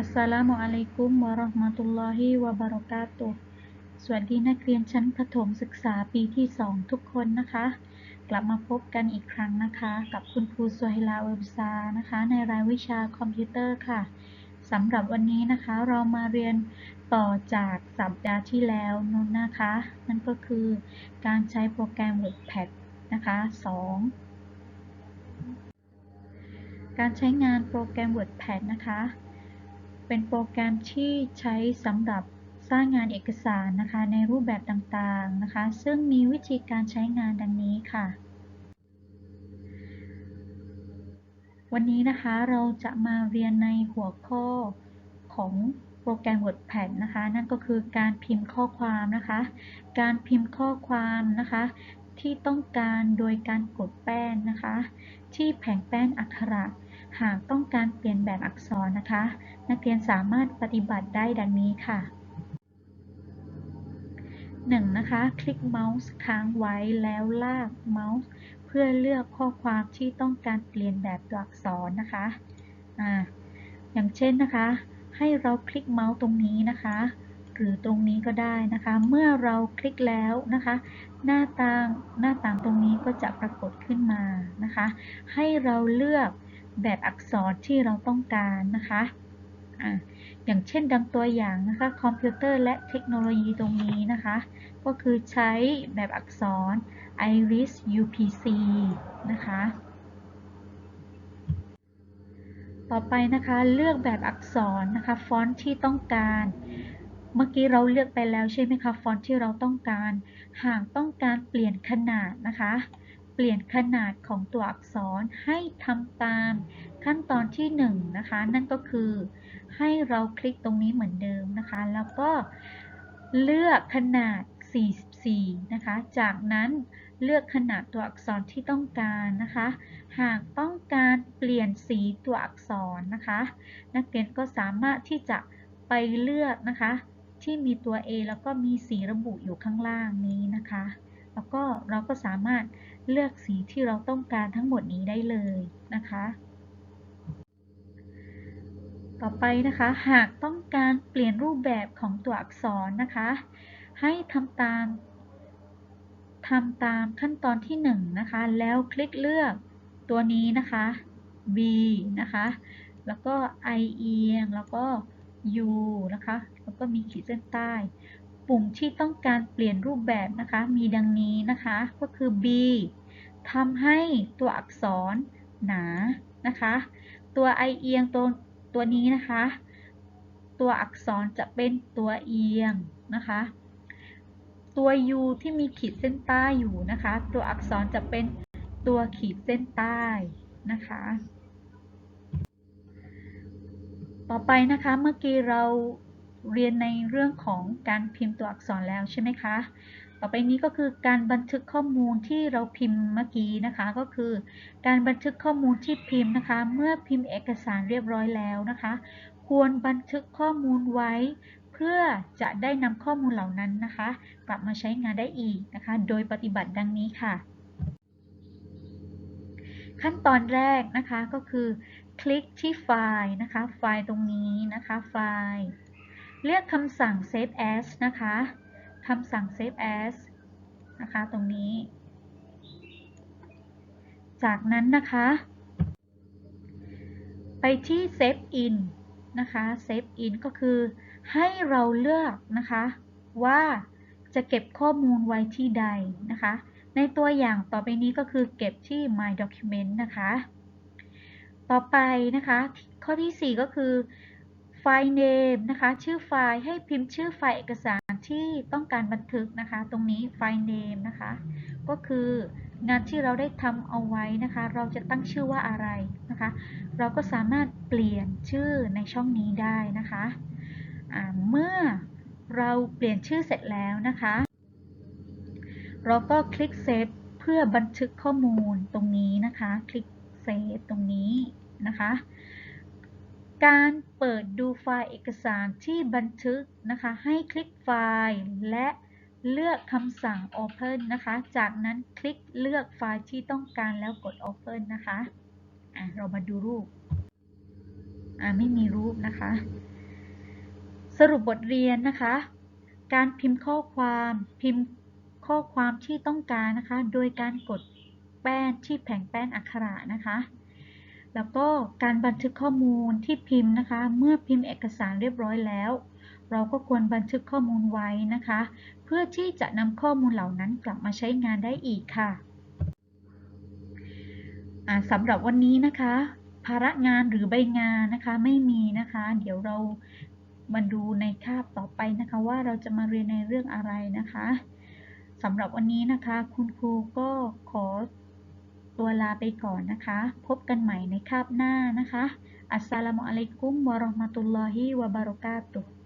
อัสสลามุอะลัยกุมวะเราะห์มะตุลลอฮิวะบะเราะกาตุสวัสดีนักเรียนชั้นประถมศึกษาปีที่ 2 ทุกคนนะคะ กลับมาพบกันอีกครั้งนะคะ กับคุณครูสวฮิลาเวบซานะคะ ในรายวิชาคอมพิวเตอร์ค่ะสำหรับวันนี้นะคะเรามาเรียนต่อจากสัปดาห์ที่แล้วนู้นนะคะ นั่นก็คือการใช้โปรแกรม WordPad นะคะ 2 การใช้งานโปรแกรม WordPad นะคะ เป็นโปรแกรมที่ใช้สำหรับสร้างงานเอกสารนะคะในรูปแบบต่างๆนะคะ ซึ่งมีวิธีการใช้งานดังนี้ค่ะ วันนี้นะคะเราจะมาเรียนในหัวข้อของโปรแกรม WordPad นะคะ นั่นก็คือการพิมพ์ข้อความนะคะ การพิมพ์ข้อความนะคะ ที่ต้องการโดยการกดแป้นนะคะ ที่แผงแป้นอักขระ หากต้องการเปลี่ยนแบบอักษรนะคะ นักเรียนสามารถปฏิบัติได้ดังนี้ค่ะ 1. นะคะ คลิกเมาส์ค้างไว้แล้วลากเมาส์เพื่อเลือกข้อความที่ต้องการเปลี่ยนแบบตัวอักษรนะคะอ่าอย่างเช่นนะคะ ให้เราคลิกเมาส์ตรงนี้นะคะ หรือตรงนี้ก็ได้นะคะ เมื่อเราคลิกแล้วนะคะ หน้าต่างหน้าต่างตรงนี้ก็จะปรากฏขึ้นมานะคะ ให้เราเลือก แบบอักษรที่เราต้องการนะคะอ่าอย่างเช่นดังตัวอย่างนะคะคอมพิวเตอร์และเทคโนโลยีตรงนี้นะคะ ก็คือใช้แบบอักษร Iris UPC นะคะต่อไปนะคะเลือกแบบอักษรนะคะฟอนต์ที่ต้องการ เมื่อกี้เราเลือกไปแล้วใช่ไหมคะฟอนต์ที่เราต้องการ หากต้องการเปลี่ยนขนาดนะคะ ปลี่ยนขนาดของตัวอักษรให้ทำตามขั้นตอนที่1นนะคะ นั่นก็คือให้เราคลิกตรงนี้เหมือนเดิมนะคะ แล้วก็เลือกขนาด 44 นะคะ จากนั้นเลือกขนาดตัวอักษรที่ต้องการนะคะ หากต้องการเปลี่ยนสีตัวอักษรนะคะ นักเรียนก็สามารถที่จะไปเลือกนะคะ ที่มีตัว A แล้วก็มีสีระบุอยู่ข้างล่างนี้นะคะ แล้วก็เราก็สามารถเลือกสีที่เราต้องการทั้งหมดนี้ได้เลยนะคะ ต่อไปนะคะ หากต้องการเปลี่ยนรูปแบบของตัวอักษรนะคะ ให้ทำตามทำตามขั้นตอนที่1นนะคะ แล้วคลิกเลือกตัวนี้นะคะ B นะคะ แล้วก็ I เอียง แล้วก็ U นะคะ แล้วก็มีขีดเส้นใต้ ปุ่มที่ต้องการเปลี่ยนรูปแบบนะคะ มีดังนี้นะคะ ก็คือ B ทำให้ตัวอักษรหนานะคะ ตัว I เอียงตัวตัวนี้นะคะ ตัวอักษรจะเป็นตัวเอียงนะคะ ตัว U ที่มีขีดเส้นใต้อยู่นะคะ ตัวอักษรจะเป็นตัวขีดเส้นใต้นะคะ ต่อไปนะคะ เมื่อกี้เรา เรียนในเรื่องของการพิมพ์ตัวอักษรแล้วใช่ไหมคะ ต่อไปนี้ก็คือการบันทึกข้อมูลที่เราพิมพ์เมื่อกี้นะคะ ก็คือ การบันทึกข้อมูลที่พิมพ์นะคะ เมื่อพิมพ์เอกสารเรียบร้อยแล้วนะคะ ควรบันทึกข้อมูลไว้ เพื่อจะได้นำข้อมูลเหล่านั้นนะคะ กลับมาใช้งานได้อีกนะคะ โดยปฏิบัติดังนี้ค่ะ ขั้นตอนแรกนะคะก็คือ คลิกที่ไฟล์นะคะ ไฟล์ตรงนี้นะคะ ไฟล์ เลือกคำสั่ง save as นะคะคำสั่ง save as นะคะตรงนี้ จากนั้นนะคะ ไปที่ save in นะคะ save in ก็คือให้เราเลือกนะคะว่าจะเก็บข้อมูลไว้ที่ใดนะคะ ในตัวอย่างต่อไปนี้ก็คือเก็บที่ my document นะคะ ต่อไปนะคะ ข้อที่ 4 ก็คือ ไฟล์ name นะคะ ชื่อไฟล์ให้พิมพ์ชื่อไฟล์เอกสารที่ต้องการบันทึกนะคะ ตรงนี้ไฟล์ name นะคะ ก็คืองานที่เราได้ทำเอาไว้นะคะ เราจะตั้งชื่อว่าอะไรนะคะ เราก็สามารถเปลี่ยนชื่อในช่องนี้ได้นะคะเมื่อเราเปลี่ยนชื่อเสร็จแล้วนะคะ เราก็คลิกเซฟเพื่อบันทึกข้อมูลตรงนี้นะคะ คลิกเซฟตรงนี้นะคะ การเปิดดูไฟล์เอกสารที่บันทึกนะคะ ให้คลิกไฟล์และเลือกคำสั่ง Open นะคะ จากนั้นคลิกเลือกไฟล์ที่ต้องการแล้วกด Open นะคะะเรามาดูรูปอ่าไม่มีรูปนะคะ สรุปบทเรียนนะคะ การพิมพ์ข้อความพิมพ์ข้อความที่ต้องการนะคะ โดยการกดแป้นที่แผงแป้นอักขระนะคะ แล้วก็การบันทึกข้อมูลที่พิมพ์นะคะ เมื่อพิมพ์เอกสารเรียบร้อยแล้ว เราก็ควรบันทึกข้อมูลไว้นะคะ เพื่อที่จะนำข้อมูลเหล่านั้นกลับมาใช้งานได้อีกค่ะสำหรับวันนี้นะคะ ภาระงานหรือใบงานนะคะไม่มีนะคะ เดี๋ยวเรามาดูในคาบต่อไปนะคะว่าเราจะมาเรียนในเรื่องอะไรนะคะสำหรับวันนี้นะคะ คุณครูก็ขอ ตัวลาไปก่อนนะคะ พบกันใหม่ในคาบหน้านะคะ อัสสลามุอะลัยกุมวะเราะห์มะตุลลอฮิวะบะเราะกาตุฮ์